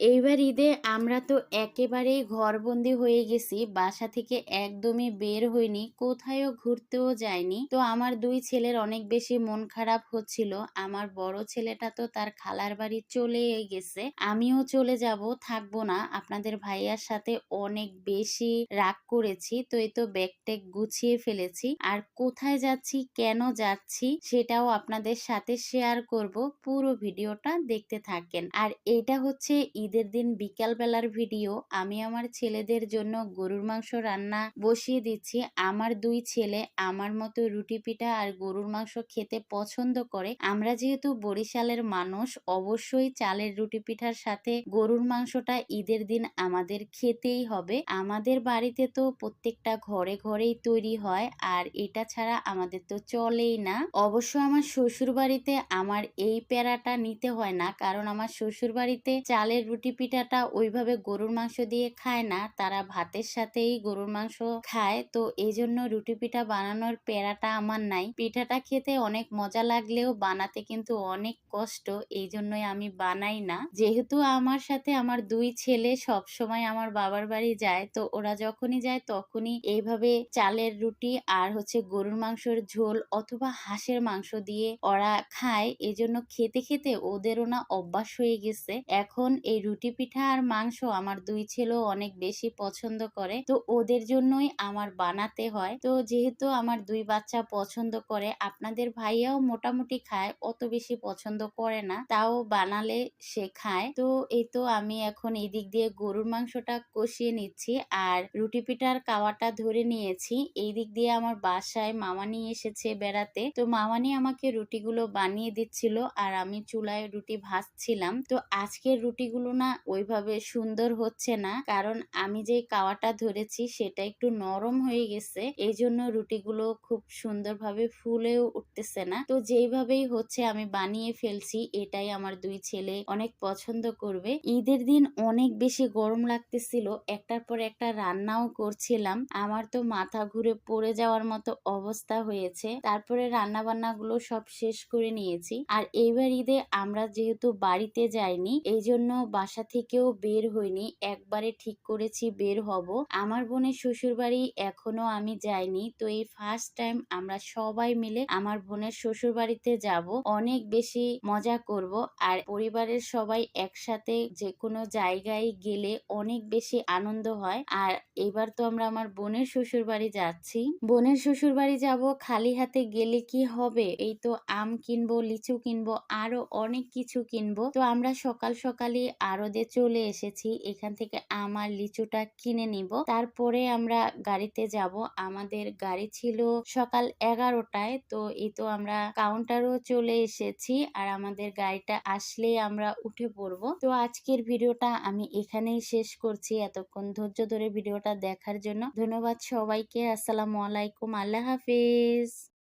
এইবার ঈদে আমরা তো একেবারেই ঘরবন্দি হয়ে গেছি, বাসা থেকে একদমই বের হইনি, কোথায়ও ঘুরতেও যায়নি তো আমার দুই ছেলের অনেক বেশি মন খারাপ হচ্ছিল, আমার বড় ছেলেটা তো তার খালার বাড়ি চলে গেছে, আমিও চলে যাব, থাকব না, আপনাদের ভাইয়ার সাথে অনেক বেশি রাগ করেছি, তো এই তো ব্যাগ ট্যাগ গুছিয়ে ফেলেছি, আর কোথায় যাচ্ছি, কেন যাচ্ছি সেটাও আপনাদের সাথে শেয়ার করব, পুরো ভিডিওটা দেখতে থাকেন। আর এটা হচ্ছে ঈদের দিন বিকাল বেলার ভিডিও, আমি আমার ছেলেদের জন্য গরুর মাংস রান্না বসিয়ে দিচ্ছি। আমার দুই ছেলে আমার মতো রুটি পিঠা আর গরুর মাংস খেতে পছন্দ করে। আমরা যেহেতু বরিশালের মানুষ, অবশ্যই চালের রুটি পিঠার সাথে গরুর মাংসটা ঈদের দিন আমাদের খেতেই হবে। আমাদের বাড়িতে তো প্রত্যেকটা ঘরে ঘরেই তৈরি হয় আর এটা ছাড়া আমাদের তো চলেই না। অবশ্য আমার শ্বশুর বাড়িতে আমার এই প্যারাটা নিতে হয় না, কারণ আমার শ্বশুর বাড়িতে চালের রুটি পিঠাটা ওইভাবে গরুর মাংস দিয়ে খায় না। তারা ভাতের সাথেই গরুর মাংস খায়। তো এই জন্য রুটি পিঠা বানানোর প্যারাটা আমার নাই। পিঠাটা খেতে অনেক মজা লাগলেও বানাতে কিন্তু অনেক কষ্ট। এই জন্যই আমি বানাই না। যেহেতু আমার সাথে আমার দুই ছেলে সব সময় আমার বাবার বাড়ি যায়, তো ওরা যখনই যায় তখনই এইভাবে চালের রুটি আর হচ্ছে গরুর মাংসের ঝোল অথবা হাঁসের মাংস দিয়ে ওরা খায়। এজন্য খেতে খেতে ওদেরও না অভ্যাস হয়ে গেছে। এখন এই রুটি পিঠা আর মাংস আমার দুই ছেলেও অনেক বেশি পছন্দ করে। তো ওদের জন্যই আমার বানাতে হয়। তো যেহেতু আমার দুই বাচ্চা পছন্দ করে, আপনাদের ভাইয়াও মোটামুটি খায়, অত বেশি পছন্দ করে না। তাও বানালে সে খায়। তো এই তো আমি এখন এই দিক দিয়ে গরুর মাংসটা কষিয়ে নিচ্ছি আর রুটি পিঠার কাওয়াটা ধরে নিয়েছি। এই দিক দিয়ে আমার বাসায় মামানি এসেছে বেড়াতে। তো মামানি আমাকে রুটিগুলো বানিয়ে দিচ্ছিল আর আমি চুলায় রুটি ভাজছিলাম। তো আজকের রুটিগুলো না ওইভাবে সুন্দর হচ্ছে না। কারণ আমি যে কাওয়াটা ধরেছি সেটা একটু নরম হয়ে গেছে। এই জন্য রুটিগুলো খুব সুন্দরভাবে ফুলেও উঠতেছে না। তো যেইভাবেই হচ্ছে আমি বানিয়ে ফেলছি, এটাই আমার দুই ছেলে অনেক পছন্দ করবে। ঈদের দিন অনেক বেশি গরম লাগতেছিল। একটার পর একটা রান্নাও করছিলাম। আমার তো মাথা ঘুরে পড়ে যাওয়ার মতো অবস্থা হয়েছে। তারপরে রান্না বান্না গুলো সব শেষ করে নিয়েছি। আর এইবার ঈদে আমরা যেহেতু বাড়িতে যাইনি এই জন্য বাসা থেকেও বের হইনি, একবারে ঠিক করেছি বের হব। আমার বোনের শ্বশুর বাড়ি এখনও আমি যাইনি, তো এই ফার্স্ট টাইম আমরা সবাই মিলে আমার বোনের শ্বশুর বাড়িতে যাব। অনেক বেশি মজা করব আর পরিবারের সবাই একসাথে যে কোনো জায়গায় গেলে অনেক বেশি আনন্দ হয়। আর এবার তো আমরা আমার বোনের শ্বশুর বাড়ি যাচ্ছি। বোনের শ্বশুর বাড়ি যাব, খালি হাতে গেলে কি হবে? এই তো আম কিনবো, লিচু কিনবো, আরও অনেক কিছু কিনবো। তো আমরা সকাল সকালই আরদে চলে এসেছি। এখান থেকে আমার লিচুটা কিনে নিব। তারপরে আমরা গাড়িতে যাব। আমাদের গাড়ি ছিল সকাল এগারোটায়। তো এই তো আমরা কাউন্টারও চলে এসেছি আর আমাদের গাড়িটা আসলে আমরা উঠে পড়ব। তো আজকের ভিডিওটা আমি এখানেই শেষ করছি। এতক্ষণ ধৈর্য ধরে ভিডিওটা দেখার জন্য ধন্যবাদ সবাইকে। আসসালামু আলাইকুম। আল্লাহ হাফিজ।